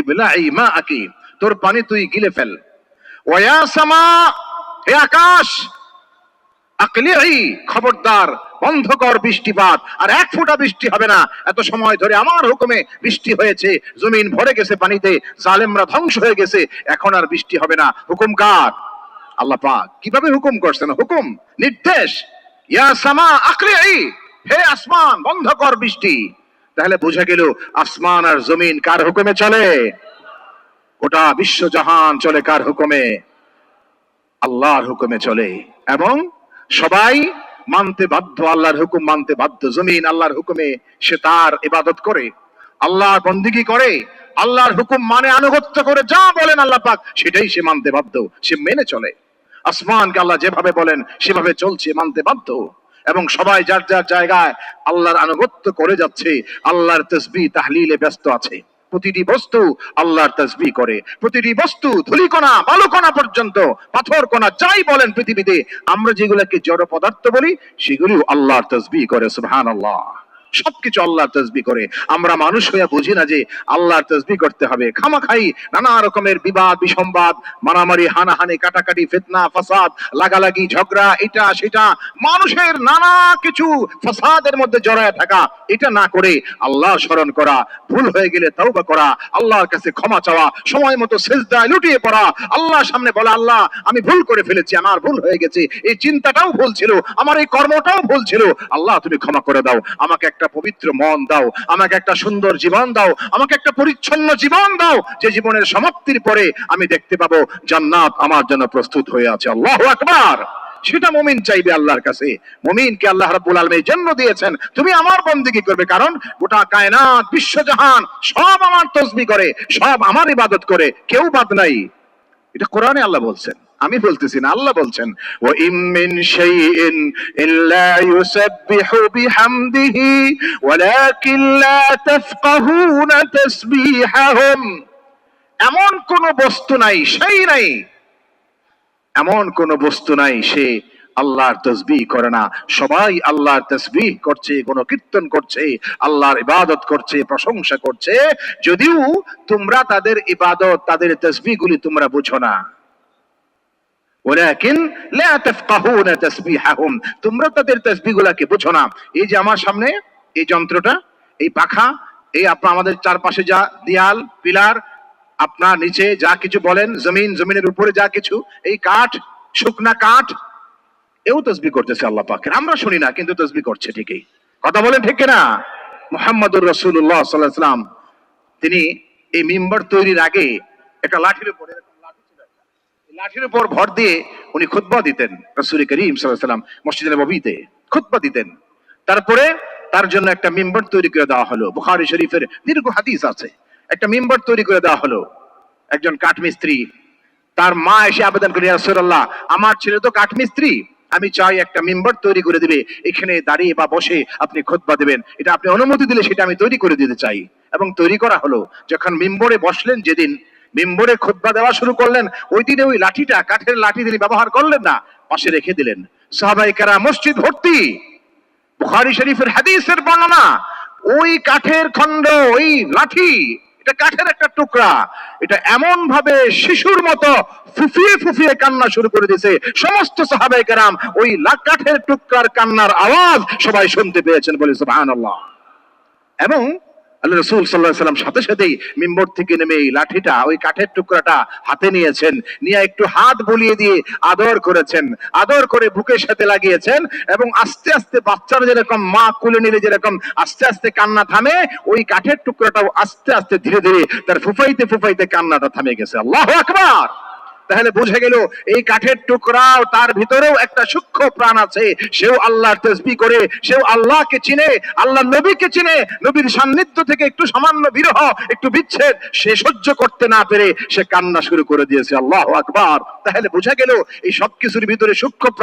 ইবলাই তোর পানি তুই গিলে ফেল। ওয়া সামা, হে আকাশ আকলিই খবরদার বন্ধ কর বৃষ্টিপাত, আর এক ফোঁটা বৃষ্টি হবে না। এত সময় ধরে আমার হুকুমে বৃষ্টি হয়েছে, জমিন ভরে গেছে পানিতে, জালেমরা ধ্বংস হয়ে গেছে, এখন আর বৃষ্টি হবে না। হুকুম কার? আল্লাহ পাক। কীভাবে হুকুম করছেন? হুকুম নির্দেশ। ইয়া সামা আকলিই হে আসমান বন্ধ কর বৃষ্টি। তাহলে বোঝা গেল আসমান আর জমিন কার হুকুমে চলে? গোটা বিশ্বজাহান চলে কার হুকুমে? আল্লাহর হুকুমে চলে। এবং সবাই মানতে বাধ্য, আল্লাহর হুকুম মানতে বাধ্য। জমিন আল্লাহর হুকুমে সে তার ইবাদত করে। আল্লাহর বন্দিগি করে। আল্লাহর হুকুম মানে আনুগত্য করে যা বলেন আল্লাহ পাক, সেটাই সে মানতে বাধ্য, সে মেনে চলে। আসমানকে আল্লাহ যেভাবে বলেন, সেভাবে চলছে, মানতে বাধ্য। এবং সবাই যার যার জায়গায় আল্লাহর আনুগত্য করে যাচ্ছে, আল্লাহর তসবি তাহলিলে ব্যস্ত আছে। প্রতিটি বস্তু আল্লাহর তসবি করে। প্রতিটি বস্তু ধুলিকণা, বালুকণা পর্যন্ত পাথর কণা যাই বলেন পৃথিবীতে, আমরা যেগুলোকে জড় পদার্থ বলি, সেগুলিও আল্লাহর তসবি করে সুহান আল্লাহ সবকিছু আল্লাহর তসবি করে। আমরা মানুষ হয়ে বুঝি না যে আল্লাহর তসবি করতে হবে। খামাখাই নানা রকমের বিবাদ, বিসম্বাদ, মারামারি, হানাহানি, কাটাকাটি, ফিতনা, ফাসাদ, লাগালাগি, ঝগড়া, এটা, সেটা। মানুষের নানা কিছু ফাসাদের মধ্যে জড়ায় থাকা, এটা না করে আল্লাহ স্মরণ করা, ভুল হয়ে গেলে তওবা করা, আল্লাহর কাছে ক্ষমা চাওয়া, সময় মতো সেজদায় লুটিয়ে পড়া। আল্লাহর সামনে বলা, আল্লাহ, আমি ভুল করে ফেলেছি, আমার ভুল হয়ে গেছে। এই চিন্তাটাও ভুল ছিল, আমার এই কর্মটাও ভুল ছিল। আল্লাহ, তুমি ক্ষমা করে দাও। আমাকে একটা পবিত্র মন দাও। আমাকে একটা সুন্দর জীবন দাও। আমাকে একটা পরিচ্ছন্ন জীবন দাও। যে জীবনের সমাপ্তির পরে আমি দেখতে পাবো জান্নাত আমার জন্য প্রস্তুত হয়ে আছে। আল্লাহ আকবার! সেটা মুমিন চাইবে আল্লাহর কাছে। মুমিনকে আল্লাহ রাব্বুল আলামিন জন্য দিয়েছেন। তুমি আমার বন্দেগী করবে? কারণ গোটা কায়নাত বিশ্বজাহান সব আমার তসবি করে, সব আমার ইবাদত করে। কেউ বাদ নাই। এটা কোরআনে আল্লাহ বলছেন। আমি বলতেছি না, আল্লাহ বলছেন ও ইমিন শাইইন ইল্লা ইউসাব্বিহু বিহামদিহি, ওয়ালাকিন লা তাফকাহুনা তাসবিহাহুম। এমন কোন বস্তু নাই, সেই নাই। এমন কোন বস্তু নাই, সে আল্লাহর তসবিহ করে না। সবাই আল্লাহর তসবিহ করছে কোন কীর্তন করছে, আল্লাহর ইবাদত করছে, প্রশংসা করছে। যদিও তোমরা তাদের ইবাদত, তাদের তসবিহ গুলি তোমরা বুঝো না। ওলাকিন লা তাফকাহুনা তাসবিহাহুম। তোমরা তাদের তাসবিহগুলোকে বুঝো না। এই যে আমার সামনে এই যন্ত্রটা, এই পাখা, এই আপনার আমাদের চারপাশে যা দেয়াল, পিলার, আপনার নিচে যা কিছু বলেন, জমিন, জমিনের উপরে যা কিছু, এই কাঠ, শুকনা কাঠ, এও তসবি করতেছে আল্লাহ পাকের। আমরা শুনি না, কিন্তু তসবি করছে ঠিকই। কথা বলেন ঠিক না মোহাম্মদুর রসুল্লাহ সাল্লাহ তিনি এই মিম্বর তৈরির আগে একটা লাঠির উপরে এরকম লাঠি ছিল একটা। এই লাঠির উপর ভর দিয়ে উনি খুতবা দিতেন রসুল করিম সাল্লাম মসজিদ নবীতে খুতবা দিতেন। তারপরে তার জন্য একটা মিম্বর তৈরি করে দেওয়া হলো, বুখারি শরীফের দীর্ঘ হাদিস আছে। একটা মিম্বর তৈরি করে দেওয়া হলো, একজন কাঠমিস্ত্রি। তার মা এসে আবেদন করে রাসূলুল্লাহ, আমার ছেলে তো কাঠমিস্ত্রি। আমি চাই একটা মেম্বার তৈরি করে দিবে এখানে দাঁড়িয়ে বা বসে আপনি খোদবা দেবেন। এটা আপনি অনুমতি দিলে সেটা আমি তৈরি করে দিতে চাই। এবং তৈরি করা হলো, যখন মেম্বরে বসলেন যেদিন মেম্বরে খোদবা দেওয়া শুরু করলেন। ওই দিনে ওই লাঠিটা, কাঠের লাঠি তিনি ব্যবহার করলেন না, পাশে রেখে দিলেন। সাহাবাইকারা মসজিদ ভর্তি। বুখারী শরীফের হাদিসের বর্ণনা, ওই কাঠের খণ্ড, ওই লাঠি, এটা কাঠের একটা টুকরা, এটা এমন ভাবে শিশুর মতো ফুফিয়ে ফুফিয়ে কান্না শুরু করে দিয়েছে। সমস্ত সাহাবাই কেরাম ওই কাঠের টুকরার কান্নার আওয়াজ সবাই শুনতে পেয়েছেন বলে সুবহানাল্লাহ। এবং আল্লাহ রসুল সাল্লাহ সাল্লাম সাথে সাথেই মিম্বর থেকে নেমে এই লাঠিটা, ওই কাঠের টুকরাটা হাতে নিয়েছেন। নিয়ে একটু হাত বুলিয়ে দিয়ে আদর করেছেন। আদর করে বুকের সাথে লাগিয়েছেন এবং আস্তে আস্তে বাচ্চারা যেরকম মা কুলে নিলে যেরকম আস্তে আস্তে কান্না থামে, ওই কাঠের টুকরাটাও আস্তে আস্তে ধীরে ধীরে তার ফুফাইতে ফুফাইতে কান্নাটা থামে গেছে। আল্লাহ আকবার! তাহলে বুঝে গেল, এই কাঠের টুকরাও তার ভিতরেও একটা সূক্ষ্ম প্রাণ আছে। সেও আল্লাহর তসবি করে, সেও আল্লাহকে চিনে, আল্লাহ নবীকে চিনে, নবীর সান্নিধ্য থেকে একটু সামান্য বিরহ, একটু বিচ্ছেদ সে সহ্য করতে না পেরে সে কান্না শুরু করে দিয়েছে। আল্লাহ আকবার। তাহলে বোঝা গেল, এই সবকিছুর ভিতরে সূক্ষ্ম